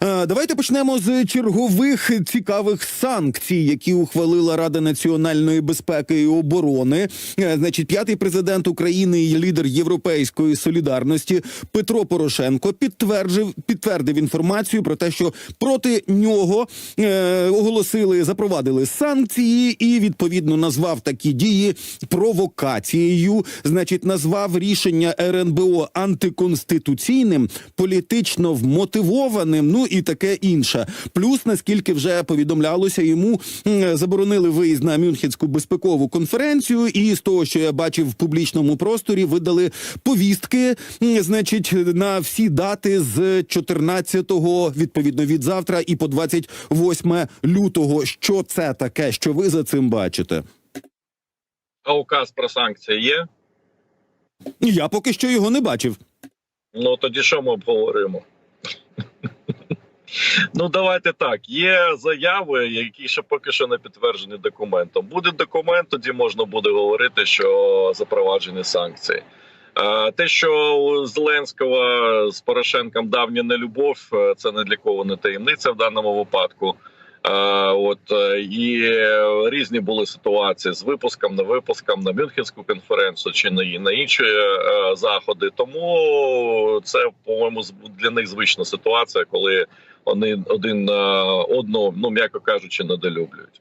Е, Давайте почнемо з чергових цікавих санкцій, які ухвалила Рада національної безпеки і оборони. Е, Значить, п'ятий президент України і лідер Європейської солідарності Петро Порошенко підтвердив підтвердив інформацію про те, що проти нього е, оголосили, запровадили санкції, і відповідно назвав такі дії провокацією. Значить, назвав рішення РНБО антиконституційним, політично вмотивованим. Ну і таке інше. Плюс, наскільки вже повідомлялося, йому заборонили виїзд на Мюнхенську безпекову конференцію, і з того, що я бачив в публічному просторі, видали повістки, значить, на всі дати з 14-го, відповідно від завтра, і по 28 лютого. Що це таке? Що ви за цим бачите? А указ про санкції є? Я поки що його не бачив. Ну тоді що ми обговоримо? Ну, давайте так. Є заяви, які ще поки що не підтверджені документом. Буде документ, тоді можна буде говорити, що запроваджені санкції. Те, що у Зеленського з Порошенком давня нелюбов, е, це не для кого не таємниця в даному випадку. Е, От е, і різні були ситуації з випуском, не випуском на Мюнхенську конференцію чи на, на інші е, заходи. Тому це по-моєму для них звична ситуація, коли вони один одного, ну м'яко кажучи, недолюблюють.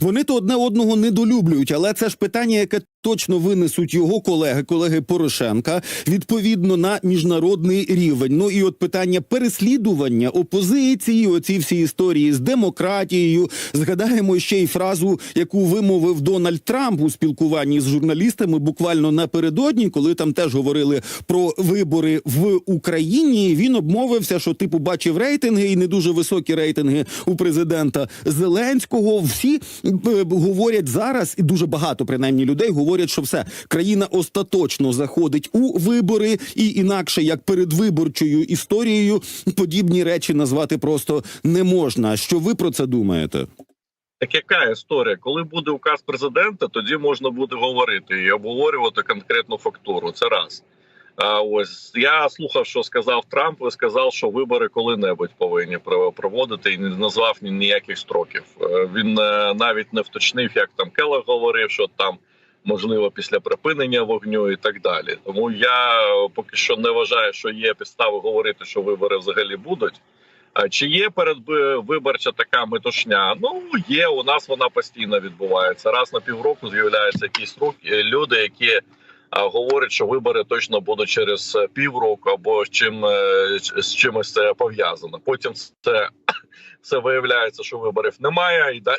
Вони то одне одного недолюблюють, але це ж питання, яке точно винесуть його колеги, колеги Порошенка, відповідно на міжнародний рівень. Ну і от питання переслідування опозиції, оці всі історії з демократією. Згадаємо ще й фразу, яку вимовив Дональд Трамп у спілкуванні з журналістами буквально напередодні, коли там теж говорили про вибори в Україні. Він обмовився, що типу бачив рейтинги і не дуже високі рейтинги у президента Зеленського. Всі е, говорять зараз, і дуже багато принаймні людей говорять, що все країна остаточно заходить у вибори, і інакше як передвиборчою історією подібні речі назвати просто не можна. Що ви про це думаєте? Так яка історія? Коли буде указ президента, тоді можна буде говорити і обговорювати конкретну фактуру. Це раз. А ось я слухав, що сказав Трамп. і сказав, що вибори коли-небудь повинні про- проводити, і не назвав ні- ніяких строків. Е, Він е, навіть не вточнив, як там Келлер говорив, що там можливо після припинення вогню і так далі. Тому я поки що не вважаю, що є підстави говорити, що вибори взагалі будуть. А Чи є передвиборча така метушня? Ну є. У нас вона постійно відбувається. Раз на півроку з'являються якісь руки люди, які говорять, що вибори точно будуть через півроку або чим е, з чимось це пов'язано. Потім це все виявляється, що виборів немає, і далі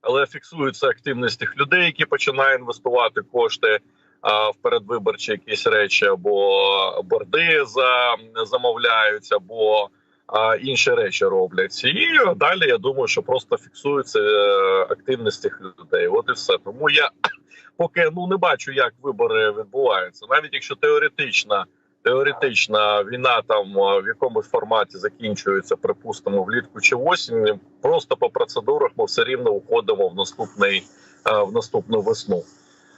але фіксуються активність тих людей, які починають інвестувати кошти а, в передвиборчі якісь речі, або борди за замовляють, або а, інші речі роблять. І далі я думаю, що просто фіксується е, активність цих людей. От і все. Тому я поки ну не бачу, як вибори відбуваються, навіть якщо теоретично. Теоретична війна там в якомусь форматі закінчується, припустимо, влітку чи осінь. Просто по процедурах ми все рівно уходимо в наступний в наступну весну.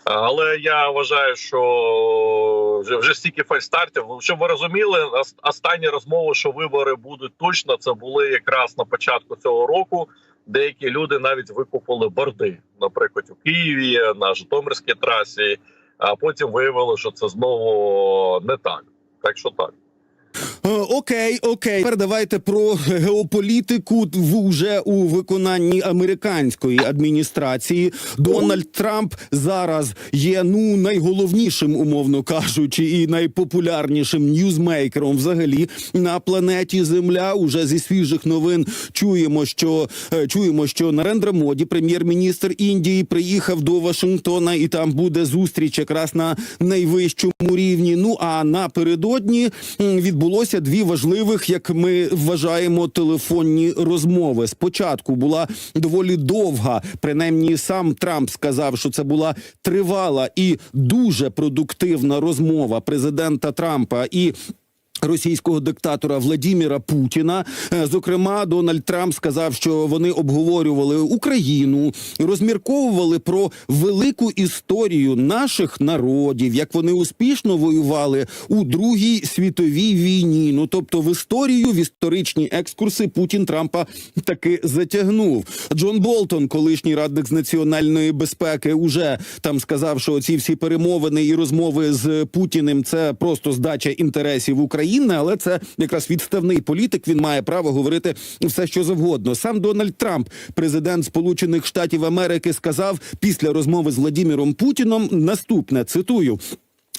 Але я вважаю, що вже вже стільки фальстартів. Ну, Щоб ви розуміли, ос- останні розмови, що вибори будуть точно, це були якраз на початку цього року. Деякі люди навіть викупили борди, наприклад, у Києві на Житомирській трасі. А потім виявилося, що це знову не так. Так що так. Е, Окей, окей. Тепер давайте про геополітику в уже у виконанні американської адміністрації. Дональд Трамп зараз є ну найголовнішим, умовно кажучи, і найпопулярнішим ньюзмейкером взагалі на планеті Земля. Уже зі свіжих новин чуємо, що е, чуємо, що Нарендра Моді, прем'єр-міністр Індії, приїхав до Вашингтона, і там буде зустріч якраз на найвищому рівні. Ну а напередодні м, відбулося дві важливих, як ми вважаємо, телефонні розмови. Спочатку була доволі довга, принаймні сам Трамп сказав, що це була тривала і дуже продуктивна розмова президента Трампа і Російського диктатора Владіміра Путіна, Е, зокрема, Дональд Трамп сказав, що вони обговорювали Україну, розмірковували про велику історію наших народів, як вони успішно воювали у Другій світовій війні. Ну тобто, в історію, в історичні екскурси Путін Трампа таки затягнув. Джон Болтон, колишній радник з національної безпеки, уже там сказав, що ці всі перемовини і розмови з Путіним це просто здача інтересів України, але це якраз відставний політик. Він має право говорити все, що завгодно. Сам Дональд Трамп, президент Сполучених Штатів Америки, сказав після розмови з Владіміром Путіном наступне цитую.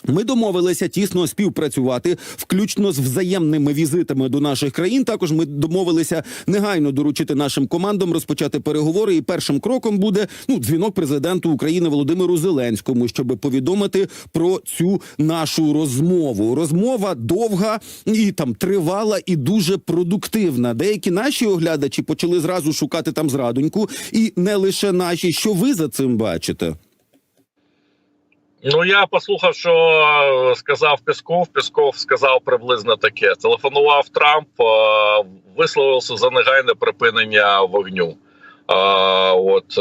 Ми домовилися тісно співпрацювати, включно з взаємними візитами до наших країн. Також ми домовилися негайно доручити нашим командам розпочати переговори. І першим кроком буде ну дзвінок президенту України Володимиру Зеленському, щоб повідомити про цю нашу розмову. Розмова довга і там тривала і дуже продуктивна. Деякі наші оглядачі почали зразу шукати там зрадоньку, і не лише наші. Що ви за цим бачите? Ну я послухав, що е, сказав Песков. Песков сказав приблизно таке: телефонував Трамп, е, висловився за негайне припинення вогню. Е, От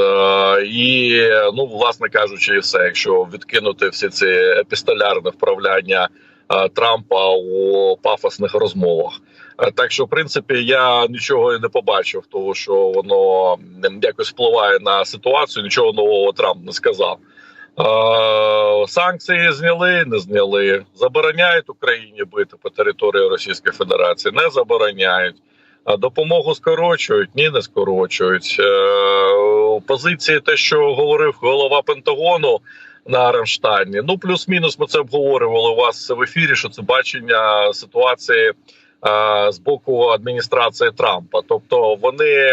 і ну, власне кажучи, і все, якщо відкинути всі ці епістолярне вправляння Трампа у пафосних розмовах. Так що, в принципі, я нічого і не побачив, того що воно якось впливає на ситуацію. Нічого нового Трамп не сказав. Е, Санкції зняли, не зняли. Забороняють Україні бити по території Російської Федерації, не забороняють. А допомогу скорочують, ні, не скорочують. Е, Позиції, те, що говорив голова Пентагону на Рамштайні. Ну, плюс-мінус, ми це обговорювали у вас в ефірі. Що це бачення ситуації е, з боку адміністрації Трампа. Тобто вони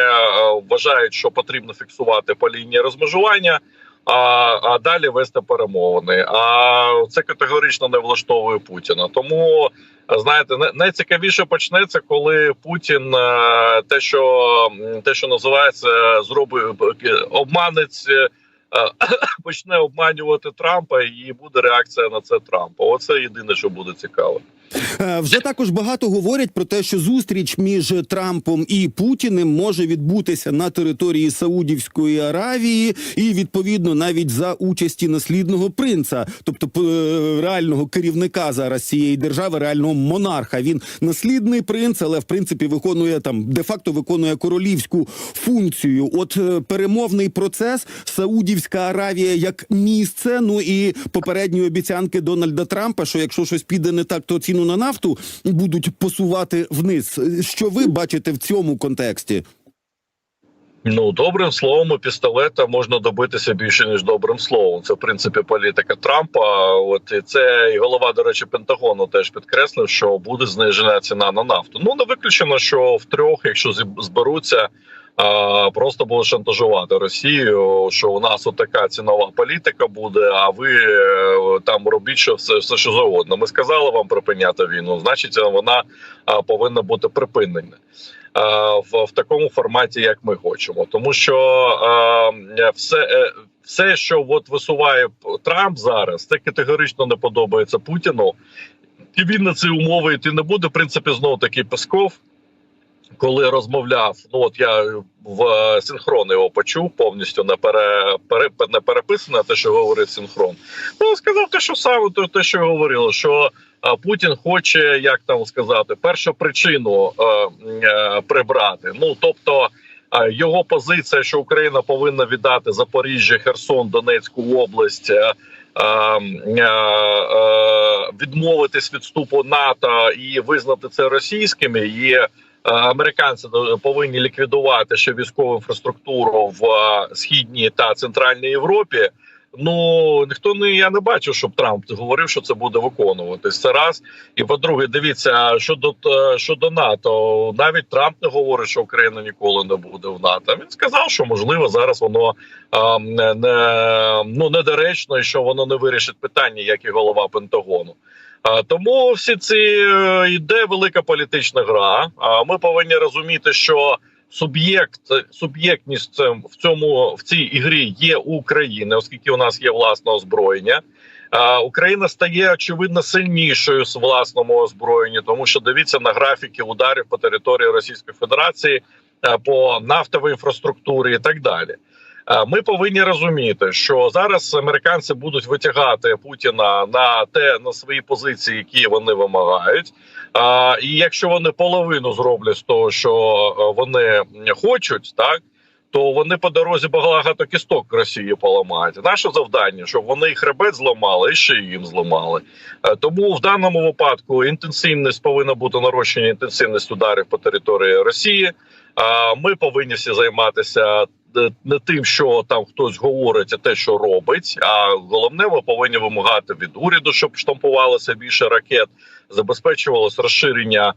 вважають, що потрібно фіксувати по лінії розмежування. А, а далі вести перемовини. А це категорично не влаштовує Путіна. Тому знаєте, най- найцікавіше почнеться, коли Путін е, те, що те, що називається, зробить обманець. е, Почне обманювати Трампа, і буде реакція на це Трампа. Оце єдине, що буде цікаво. Е, Вже також багато говорять про те, що зустріч між Трампом і Путіним може відбутися на території Саудівської Аравії, і відповідно навіть за участі наслідного принца, тобто е, реального керівника зараз цієї держави, реального монарха. Він наслідний принц, але в принципі виконує там де-факто виконує королівську функцію. От е, перемовний процес Саудівська Аравія як місце. Ну і попередні обіцянки Дональда Трампа, що якщо щось піде не так, то ціну на нафту будуть посувати вниз. Що ви бачите в цьому контексті? Ну, добрим словом і пістолета можна добитися більше ніж добрим словом. Це в принципі політика Трампа. От і це і голова, до речі, Пентагону теж підкреслив, що буде знижена ціна на нафту. Ну не виключено, що в трьох, якщо зберуться, просто буде шантажувати Росію. Що у нас отака цінова політика буде. А ви е, там робіть що все, все що завгодно. Ми сказали вам припиняти війну. Значить, вона повинна бути припинена. в, в такому форматі, як ми хочемо, тому що е, все, е, все, що от висуває Трамп зараз, це категорично не подобається Путіну, і він на ці умови йти не буде. В принципі, знову таки Песков. Коли розмовляв, ну от я в е, синхрон його почув повністю не пере, пере не переписане, те, що говорив синхрон. Ну сказав те, що саме те, що говорило, що а, Путін хоче, як там сказати, першу причину е, е, прибрати. Ну тобто е, його позиція, що Україна повинна віддати Запоріжжя, Херсон, Донецьку область. е, е, е, Відмовитись від вступу НАТО і визнати це російськими, е, американці повинні ліквідувати ще військову інфраструктуру в е, східній та центральній Європі. Ну ніхто не я не бачив, щоб Трамп говорив, що це буде виконуватись. Це раз. І по-друге, дивіться щодо е, щодо НАТО. Навіть Трамп не говорить, що Україна ніколи не буде в НАТО. Він сказав, що можливо зараз воно е, не, не ну недоречно, і що воно не вирішить питання, як і голова Пентагону. Тому всі ці е, йде велика політична гра. А ми повинні розуміти, що суб'єкт суб'єктність в цьому в цій ігрі є у України, оскільки у нас є власне озброєння. Україна стає очевидно сильнішою з власному озброєнні, тому що дивіться на графіки ударів по території Російської Федерації, по нафтовій інфраструктурі і так далі. Е, Ми повинні розуміти, що зараз американці будуть витягати Путіна на те на свої позиції, які вони вимагають. А, і якщо вони половину зроблять з того, що е, вони хочуть, так то вони по дорозі багато кісток Росії поламають. Наше завдання, щоб вони і хребет зламали, і ще їм зламали. Е, Тому в даному випадку інтенсивність повинна бути нарощення інтенсивність ударів по території Росії. Ми повинні всі займатися е, не тим, що там хтось говорить, а те, що робить. А головне, ми повинні вимагати від уряду, щоб штампувалося більше ракет, забезпечувалось розширення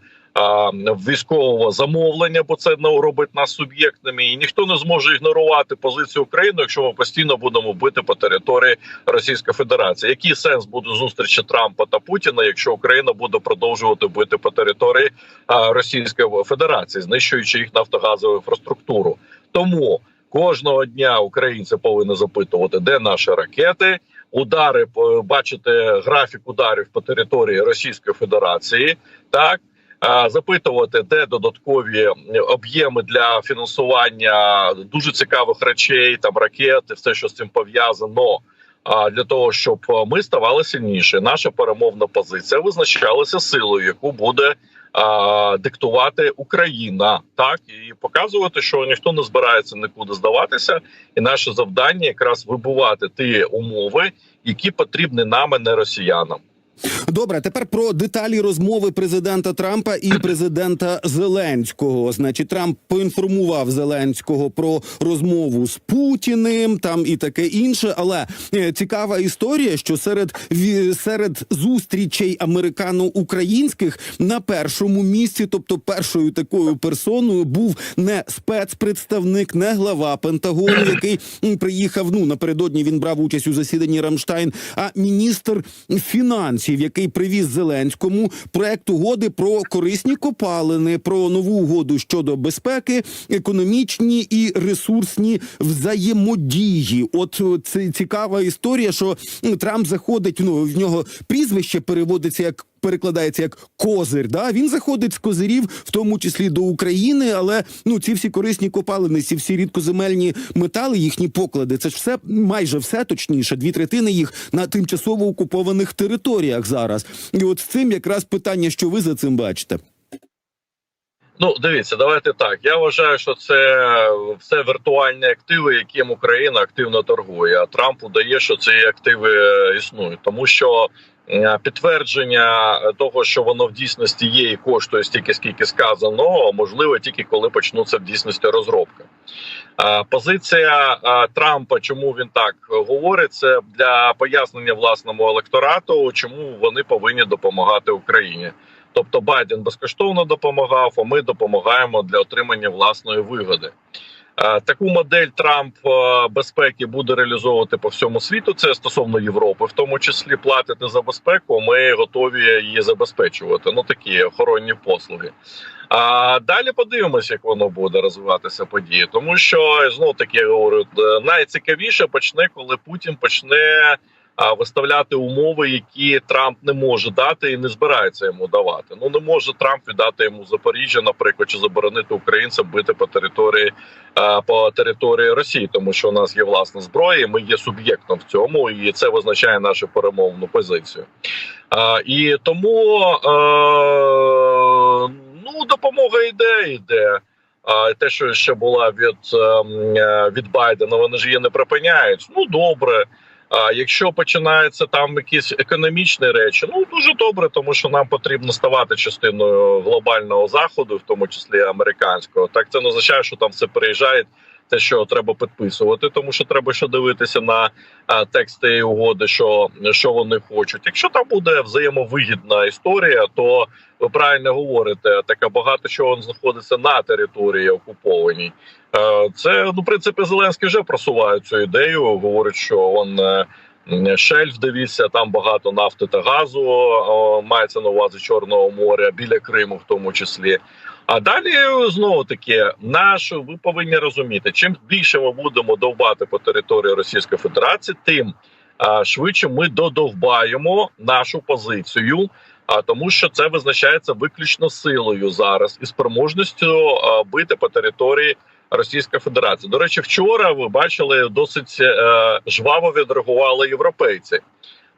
військового замовлення, бо це робить нас суб'єктними, і ніхто не зможе ігнорувати позицію України, якщо ми постійно будемо бити по території Російської Федерації. Який сенс буде зустрічі Трампа та Путіна, якщо Україна буде продовжувати бити по території Російської Федерації, знищуючи їх нафтогазову інфраструктуру? Тому кожного дня українці повинні запитувати, де наші ракети. Удари по- бачите графік ударів по території Російської Федерації, так запитувати, де додаткові об'єми для фінансування дуже цікавих речей, там ракети, все, що з цим пов'язано. А для того, щоб ми ставали сильніше, наша перемовна позиція визначалася силою, яку буде диктувати Україна, так і показувати, що ніхто не збирається нікуди здаватися, і наше завдання якраз вибувати ті умови, які потрібні нам, а не росіянам. Добре, тепер про деталі розмови президента Трампа і президента Зеленського. Значить, Трамп поінформував Зеленського про розмову з Путіним, там і таке інше. Але е, цікава історія, що серед серед зустрічей американо-українських на першому місці, тобто першою такою персоною, був не спецпредставник, не глава Пентагону, який приїхав. Ну напередодні він брав участь у засіданні Рамштайн, а міністр фінансів, який привіз Зеленському проект угоди про корисні копалини, про нову угоду щодо безпеки, економічні і ресурсні взаємодії. От це цікава історія, що Трамп заходить. Ну в нього прізвище переводиться як. Перекладається як козир, да він заходить з козирів, в тому числі до України, але ну ці всі корисні копалини, ці всі рідкоземельні метали, їхні поклади, це ж все майже все точніше, дві третини їх на тимчасово окупованих територіях зараз. І от з цим якраз питання, що ви за цим бачите. Ну, дивіться, давайте так. Я вважаю, що це все віртуальні активи, яким Україна активно торгує. А Трамп удає, що ці активи існують, тому що підтвердження того, що воно в дійсності є і коштує стільки, скільки сказано, можливо тільки коли почнуться в дійсності розробки. Е, Позиція е, Трампа, чому він так говорить, це для пояснення власному електорату, чому вони повинні допомагати Україні. Тобто Байден безкоштовно допомагав, а ми допомагаємо для отримання власної вигоди. Е, Таку модель Трамп е, безпеки буде реалізовувати по всьому світу. Це стосовно Європи, в тому числі платити за безпеку. Ми готові її забезпечувати. Ну такі охоронні послуги. А далі подивимося, як воно буде розвиватися події, тому що знов таки я говорю, е, найцікавіше почне, коли Путін почне виставляти умови, які Трамп не може дати і не збирається йому давати. Ну не може Трамп віддати йому Запоріжжя, наприклад, чи заборонити українцям бити по території по території Росії, тому що у нас є власна зброя, і ми є суб'єктом в цьому, і це визначає нашу перемовну позицію. І тому ну допомога йде, йде. А те, що ще була від, ем, від Байдена, вони ж її не припиняють. Ну добре. А якщо починаються там якісь економічні речі, ну дуже добре, тому що нам потрібно ставати частиною глобального заходу, в тому числі американського. Так це не означає, що там все переїжджає. Те, що треба підписувати, тому що треба ще дивитися на а, тексти і угоди, що, що вони хочуть. Якщо там буде взаємовигідна історія, то ви правильно говорите, таке багато чого знаходиться на території окупованій. Е, Це ну, в принципі, Зеленський вже просуває цю ідею. Говорить, що он е, шельф, дивіться, там багато нафти та газу. Мається на увазі Чорного моря біля Криму, в тому числі. А далі знову таки, наш ви повинні розуміти, чим більше ми будемо довбати по території Російської Федерації, тим а, швидше ми додовбаємо нашу позицію. А тому, що це визначається виключно силою зараз і спроможністю а, бити по території Російської Федерації. До речі, вчора ви бачили досить е, жваво відреагували європейці.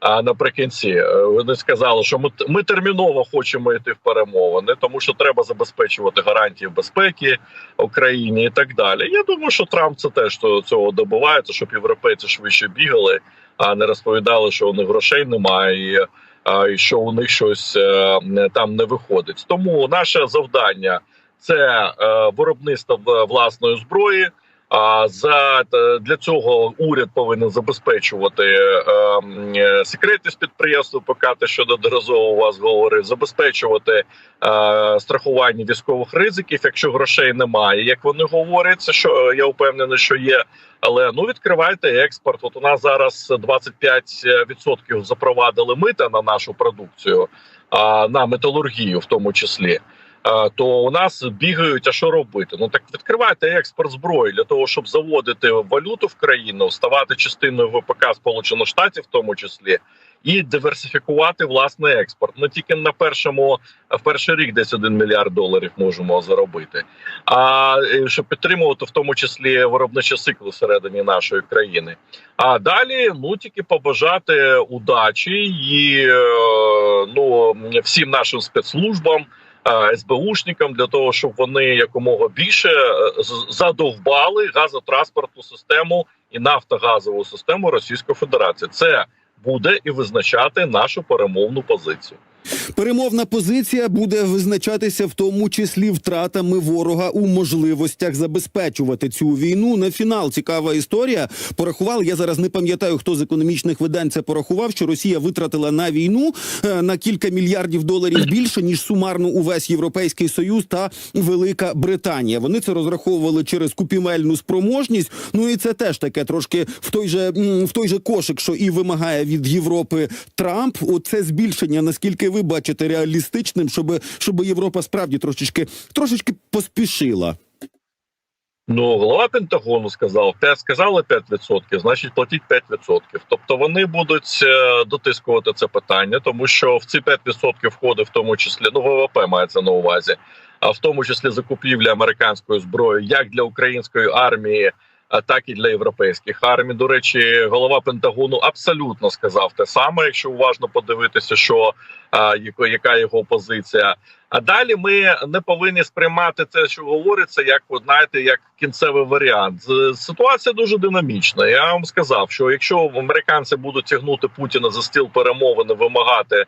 А наприкінці е, вони сказали, що ми, ми терміново хочемо йти в перемовини, тому що треба забезпечувати гарантії безпеки Україні і так далі. Я думаю, що Трамп це теж цього добивається, щоб європейці швидше бігали, а не розповідали, що у них грошей немає. І, і що у них щось е, там не виходить. Тому наше завдання це е, виробництво власної зброї. А за для цього уряд повинен забезпечувати е, е, секретність підприємства. ПК, що неодноразово у вас говорив, забезпечувати е, страхування військових ризиків, якщо грошей немає. Як вони говорять, це що я впевнений, що є. Але ну відкривайте експорт. От у нас зараз 25% запровадили мита на нашу продукцію, а на металургію, в тому числі. То у нас бігають, а що робити? Ну так відкривайте експорт зброї для того, щоб заводити валюту в країну, ставати частиною ВПК Сполучених Штатів, в тому числі, і диверсифікувати власний експорт. Ми тільки на першому в перший рік десь 1 мільярд доларів можемо заробити. А щоб підтримувати в тому числі виробничі цикли всередині нашої країни. А далі ну тільки побажати удачі і е, ну всім нашим спецслужбам. Е, СБУшникам для того, щоб вони якомога більше е, задовбали газотранспортну систему і нафтогазову систему Російської Федерації. Це буде і визначати нашу перемовну позицію. Перемовна позиція буде визначатися в тому числі втратами ворога у можливостях забезпечувати цю війну. На фінал цікава історія. Порахував я зараз не пам'ятаю, хто з економічних видань це порахував, що Росія витратила на війну е, на кілька мільярдів доларів більше ніж сумарно увесь європейський союз та Велика Британія. Вони це розраховували через купівельну спроможність. Ну і це теж таке трошки в той же в той же кошик, що і вимагає від Європи Трамп. Оце збільшення. Наскільки ви бачите реалістичним, щоб щоб Європа справді трошечки трошечки поспішила. Ну, голова Пентагону сказав, сказали 5%, значить платіть 5%. Тобто вони будуть е, дотискувати це питання, тому що в ці 5% входить в тому числі ну ВВП мається на увазі, а в тому числі закупівля американської зброї, як для української армії, так і для європейських армій. До речі, голова Пентагону абсолютно сказав те саме, якщо уважно подивитися, що яка його позиція. А далі ми не повинні сприймати те, що говориться, як знаєте, як кінцевий варіант. Ситуація дуже динамічна. Я вам сказав, що якщо американці будуть тягнути Путіна за стіл перемовини, вимагати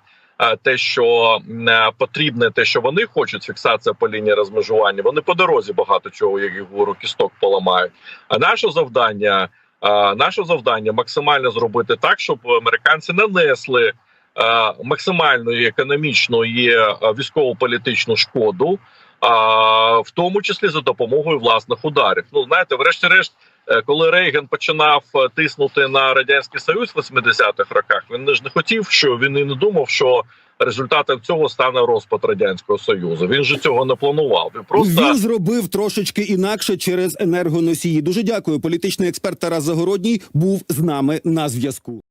те, що е, потрібне, те, що вони хочуть, фіксація по лінії розмежування. Вони по дорозі багато чого, як я говорю, кісток поламають. А наше завдання, е, наше завдання максимально зробити так, щоб американці нанесли е, максимальну економічну і е, військово-політичну шкоду, в тому числі за допомогою власних ударів. Ну знаєте, врешті-решт, е, коли Рейган починав е, тиснути на радянський союз в 80-х роках, він ж не хотів, що він і не думав, що результатом цього стане розпад радянського союзу. Він же цього не планував. Він просто Він зробив трошечки інакше через енергоносії. Дуже дякую. Політичний експерт Тарас Загородній був з нами на зв'язку.